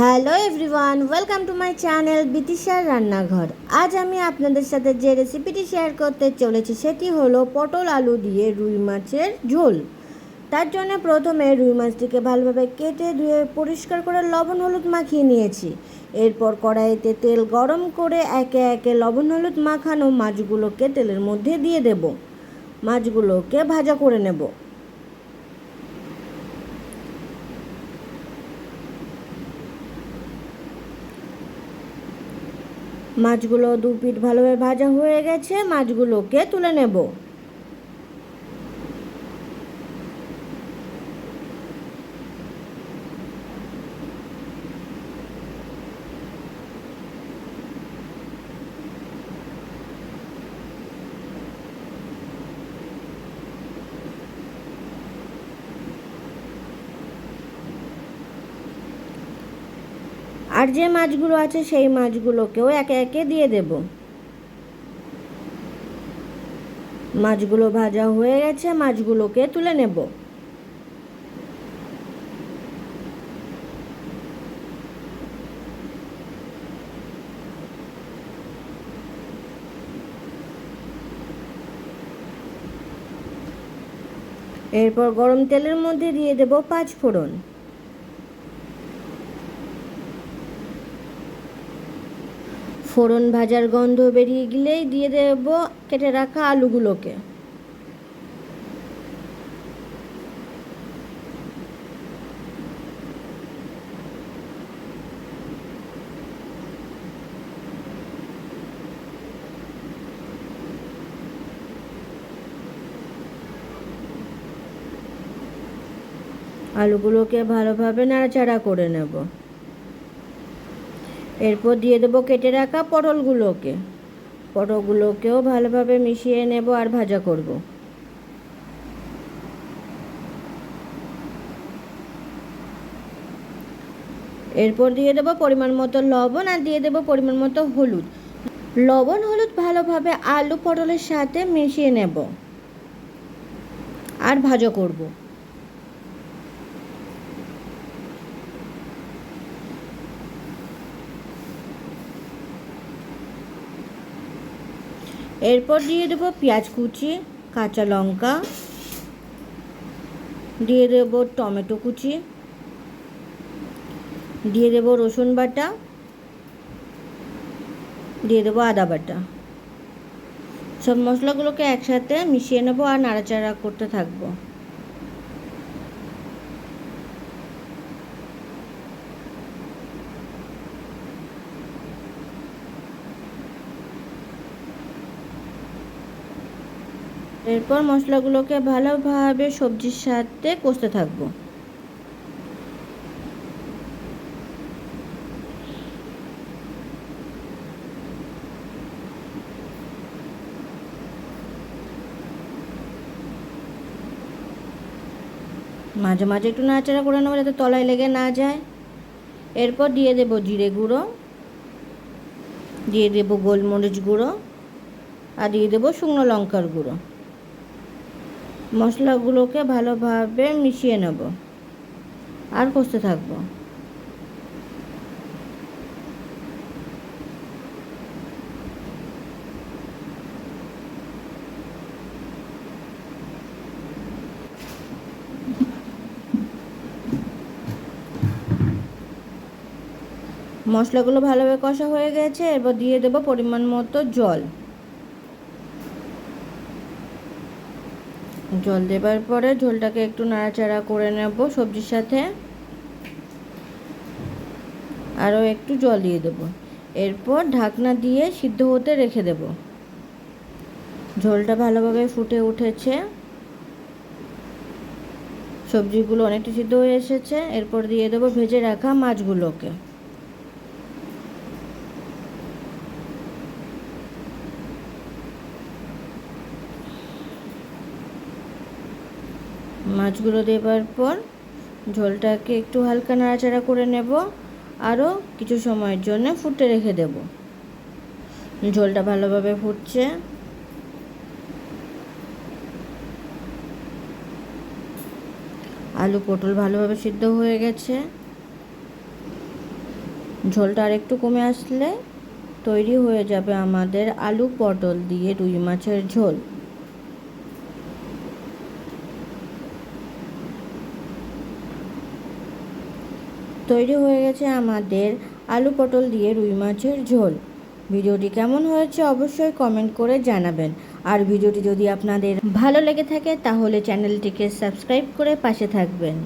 Hello everyone, welcome to my channel বিতিশার রান্নাঘর। আজ আমি আপনাদের সাথে যে রেসিপিটি শেয়ার করতে চলেছি সেটি হলো পটল আলু দিয়ে রুই মাছের ঝোল। তার জন্য প্রথমে রুই মাছটিকে ভালোভাবে কেটে ধুয়ে পরিষ্কার করে লবণ হলুদ মাখিয়ে নিয়েছি। এরপর কড়াইতে তেল গরম করে একে একে লবণ হলুদ মাখানো মাছগুলোকে তেলের মধ্যে দিয়ে দেব। মাছগুলোকে ভাজা করে নেব। মাছগুলো দু পিঠ ভালোভাবে ভাজা হয়ে গেছে মাছগুলোকে তুলে নেব। আর যে মাছগুলো আছে সেই মাছগুলোকেও একে একে দিয়ে দেব। মাছগুলো ভাজা হয়ে গেছে, মাছগুলোকে তুলে নেব। এরপর গরম তেলের মধ্যে দিয়ে দেব পাঁচ ফোড়ন। ফোড়ন ভাজার গন্ধ বেরিয়ে গেলেই দিয়ে দেব, কেটে রাখা আলুগুলোকে। আলুগুলোকে ভালোভাবে নাড়াচাড়া করে নেব। এরপর দিয়ে দেবো কেটে রাখা পটলগুলোকে। পটলগুলোকেও ভালোভাবে মিশিয়ে নেব আর ভাজা করব। এরপর দিয়ে দেবো পরিমাণ মতো লবণ আর দিয়ে দেবো পরিমাণ মতো হলুদ। লবণ হলুদ ভালোভাবে আলু পটলের সাথে মিশিয়ে নেব। আর ভাজা করব। এরপর দিয়ে দেবো পেঁয়াজ কুচি, কাঁচা লঙ্কা। দিয়ে দেবো টমেটো কুচি। দিয়ে দেবো রসুন বাটা। দিয়ে দেবো আদা বাটা। সব মশলাগুলোকে একসাথে মিশিয়ে নেব আর নাড়াচাড়া করতে থাকব। এরপর মশলাগুলোকে ভালোভাবে সবজির সাথে কষতে থাকব। মাঝে মাঝে একটু নাড়াচাড়া করে নেব যাতে তলায় লেগে না যায়। এরপর দিয়ে দেবো জিরে গুঁড়ো, দিয়ে দেবো গোলমরিচ গুঁড়ো, আর দিয়ে দেবো শুকনো লঙ্কার গুঁড়ো। মশলাগুলোকে ভালোভাবে মিশিয়ে নেব। আর কষতে থাকব। মশলাগুলো ভালোভাবে কষা হয়ে গেছে এরপর দিয়ে দেবো পরিমাণ মতো জল। জল দেবার পরে ঝোলটাকে একটু নাড়াচাড়া করে নেব সবজির সাথে। আরও একটু জল দিয়ে দেবো। এরপর ঢাকনা দিয়ে সিদ্ধ হতে রেখে দেব। ঝোলটা ভালোভাবে ফুটে উঠেছে। সবজিগুলো অনেকটা সিদ্ধ হয়ে এসেছে। এরপর দিয়ে দেবো ভেজে রাখা মাছগুলোকে। মাছগুলো দেবার পর ঝোলটাকে একটু হালকা নাড়াচাড়া করে নেব। আরও কিছু সময়ের জন্য ফুটে রেখে দেব। ঝোলটা ভালোভাবে ফুটছে। আলু পটল ভালোভাবে সিদ্ধ হয়ে গেছে। ঝোলটা আর একটু কমে আসলে তৈরি হয়ে যাবে আমাদের আলু পটল দিয়ে রুই মাছের ঝোল। তৈরি হয়ে গেছে আমাদের আলু পটল দিয়ে রুই মাছের ঝোল। ভিডিওটি কেমন হয়েছে অবশ্যই কমেন্ট করে জানাবেন। আর ভিডিওটি যদি আপনাদের ভালো লেগে থাকে তাহলে চ্যানেলটিকে সাবস্ক্রাইব করে পাশে থাকবেন।